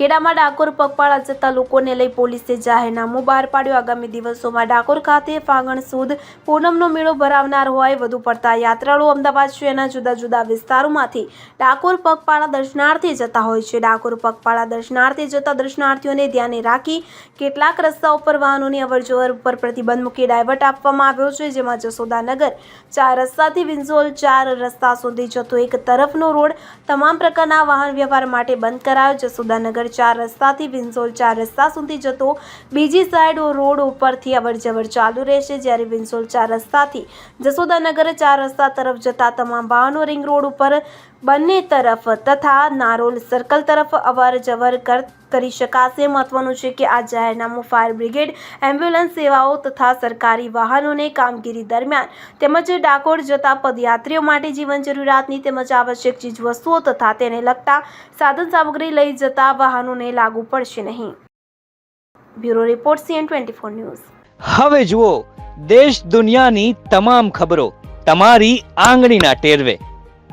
ખેડામાં ડાકોર પગપાળા જતા લોકોને લઈ પોલીસે જાહેરનામું બહાર પાડ્યું. આગામી દિવસોમાં ડાકોર ખાતે ફાગણ સુદ પૂનમનો મેળો ભરાવનાર હોય વધુ પડતા યાત્રાળુઓ અમદાવાદ શહેરના જુદા જુદા વિસ્તારોમાંથી ડાકોર પગપાળા દર્શનાર્થે જતા હોય છે. ડાકોર પગપાળા દર્શનાર્થે જતા દર્શનાર્થીઓને ધ્યાને રાખી કેટલાક રસ્તા ઉપર વાહનોની અવરજવર ઉપર પ્રતિબંધ મૂકી ડાયવર્ટ આપવામાં આવ્યો છે, જેમાં જસોદાનગર ચાર રસ્તાથી વિંઝોલ ચાર રસ્તા સુધી જતો એક તરફનો રોડ તમામ પ્રકારના વાહન વ્યવહાર માટે બંધ કરાયો. જસોદાનગર ચાર રસ્તાથી વિંઝોલ ચાર રસ્તા સુધી જતો બીજી સાઈડ રોડ ઉપરથી અવરજવર ચાલુ રહેશે. જ્યારે વિંઝોલ ચાર રસ્તાથી જસોદાનગર ચાર રસ્તા તરફ જતા તમામ વાહનો રિંગ રોડ ઉપર બંને તરફ તથા નારોલ સર્કલ તરફ અવર જવર કર શકાશે. મહત્વનું છે કે આ જાહેરનામું ફાયર બ્રિગેડ, એમ્બ્યુલન્સ સેવાઓ તથા સરકારી વાહનોને કામગીરી દરમિયાન તેમજ ડાકોર જતા પદયાત્રીઓ માટે જીવન જરૂરિયાતની તેમજ આવશ્યક ચીજવસ્તુઓ તથા તેને લગતા સાધન સામગ્રી લઈ જતા વાહનોને લાગુ પડશે નહીં. Bureau report, CN twenty four news. હવે જુઓ, દેશ દુનિયાની તમામ ખબરો તમારી આંગળીના ટેરવે.